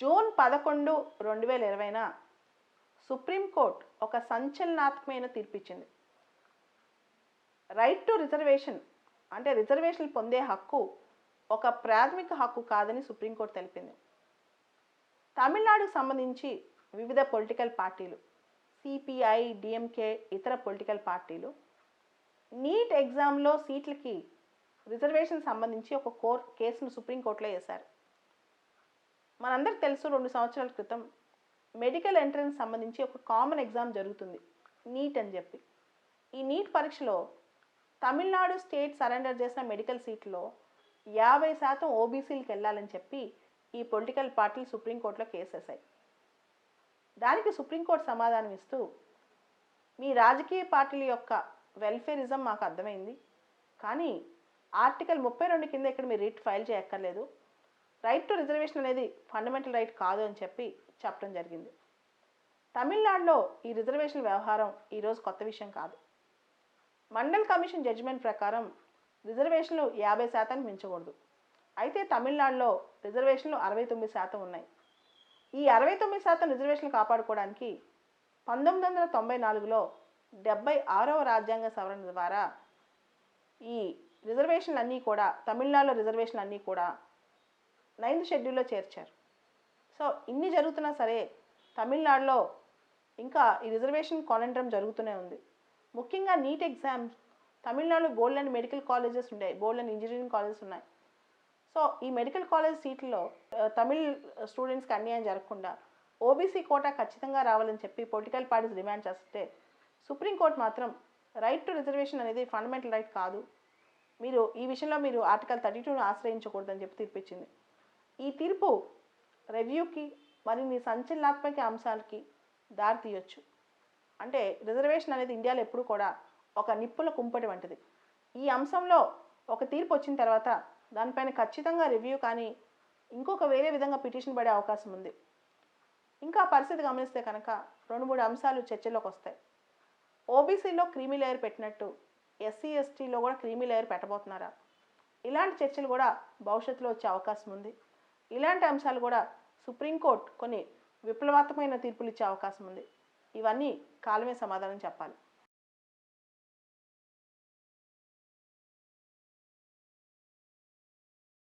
June పదకొండు రెండు వేల ఇరవైన సుప్రీంకోర్టు ఒక సంచలనాత్మకమైన తీర్పిచ్చింది. రైట్ టు రిజర్వేషన్ అంటే రిజర్వేషన్ పొందే హక్కు ఒక ప్రాథమిక హక్కు కాదని సుప్రీంకోర్టు తెలిపింది. తమిళనాడుకు సంబంధించి వివిధ పొలిటికల్ పార్టీలు సిపిఐ డిఎంకే ఇతర పొలిటికల్ పార్టీలు నీట్ ఎగ్జామ్లో సీట్లకి రిజర్వేషన్ సంబంధించి ఒక కోర్ కేసును సుప్రీంకోర్టులో వేశారు. మనందరికి తెలుసు రెండు సంవత్సరాల క్రితం మెడికల్ ఎంట్రన్స్ సంబంధించి ఒక కామన్ ఎగ్జామ్ జరుగుతుంది నీట్ అని చెప్పి. ఈ నీట్ పరీక్షలో తమిళనాడు స్టేట్ సరెండర్ చేసిన మెడికల్ సీట్లో యాభై శాతం ఓబీసీలకు వెళ్ళాలని చెప్పి ఈ పొలిటికల్ పార్టీలు సుప్రీంకోర్టులో కేసేసాయి దానికి సుప్రీంకోర్టు సమాధానం ఇస్తూ మీ రాజకీయ పార్టీల యొక్క వెల్ఫేరిజం మాకు అర్థమైంది కానీ ఆర్టికల్ ముప్పై రెండు కింద ఇక్కడ మీరు రిట్ ఫైల్ చేయక్కర్లేదు. రైట్ టు రిజర్వేషన్ అనేది ఫండమెంటల్ రైట్ కాదు అని చెప్పి చెప్పడం జరిగింది. తమిళనాడులో ఈ రిజర్వేషన్ వ్యవహారం ఈరోజు కొత్త విషయం కాదు. మండల్ కమిషన్ జడ్జిమెంట్ ప్రకారం రిజర్వేషన్లు యాభై శాతానికి మించకూడదు. అయితే తమిళనాడులో రిజర్వేషన్లు అరవై తొమ్మిది శాతం ఉన్నాయి. ఈ అరవై తొమ్మిది శాతం రిజర్వేషన్లు కాపాడుకోవడానికి పంతొమ్మిది వందల తొంభై నాలుగులో డెబ్బై ఆరవ రాజ్యాంగ సవరణ ద్వారా ఈ రిజర్వేషన్లు అన్నీ కూడా తమిళనాడులో రిజర్వేషన్లు అన్నీ కూడా నైన్త్ షెడ్యూల్లో చేర్చారు. సో ఇన్ని జరుగుతున్నా సరే తమిళనాడులో ఇంకా ఈ రిజర్వేషన్ కొనండ్రం జరుగుతూనే ఉంది. ముఖ్యంగా నీట్ ఎగ్జామ్స్ తమిళనాడులో బోల్డ్ అండ్ మెడికల్ కాలేజెస్ ఉన్నాయి బోల్డ్ అండ్ ఇంజనీరింగ్ కాలేజెస్ ఉన్నాయి. సో ఈ మెడికల్ కాలేజ్ సీట్లో తమిళ్ స్టూడెంట్స్కి అన్యాయం జరగకుండా ఓబీసీ కోటా ఖచ్చితంగా రావాలని చెప్పి పొలిటికల్ పార్టీస్ డిమాండ్ చేస్తే సుప్రీంకోర్టు మాత్రం రైట్ టు రిజర్వేషన్ అనేది ఫండమెంటల్ రైట్ కాదు. మీరు ఈ విషయంలో మీరు ఆర్టికల్ థర్టీ టూను ఆశ్రయించకూడదని చెప్పి తీర్పిచ్చింది. ఈ తీర్పు రివ్యూకి మరిన్ని సంచలనాత్మక అంశాలకి దారి తీయొచ్చు అంటే రిజర్వేషన్ అనేది ఇండియాలో ఎప్పుడు కూడా ఒక నిప్పుల కుంపటి వంటిది. ఈ అంశంలో ఒక తీర్పు వచ్చిన తర్వాత దానిపైన ఖచ్చితంగా రివ్యూ కానీ ఇంకొక వేరే విధంగా పిటిషన్ పడే అవకాశం ఉంది. ఇంకా పరిస్థితి గమనిస్తే కనుక రెండు మూడు అంశాలు చర్చలోకి వస్తాయి. ఓబీసీలో క్రీమీ లేయర్ పెట్టినట్టు ఎస్సీ ఎస్టీలో కూడా క్రీమీ లేయర్ పెట్టబోతున్నారా? ఇలాంటి చర్చలు కూడా భవిష్యత్తులో వచ్చే అవకాశం ఉంది. ఇలాంటి అంశాలు కూడా సుప్రీంకోర్టు కొన్ని విప్లవాత్మకమైన తీర్పులు ఇచ్చే అవకాశం ఉంది. ఇవన్నీ కాలమే సమాధానం చెప్పాలి.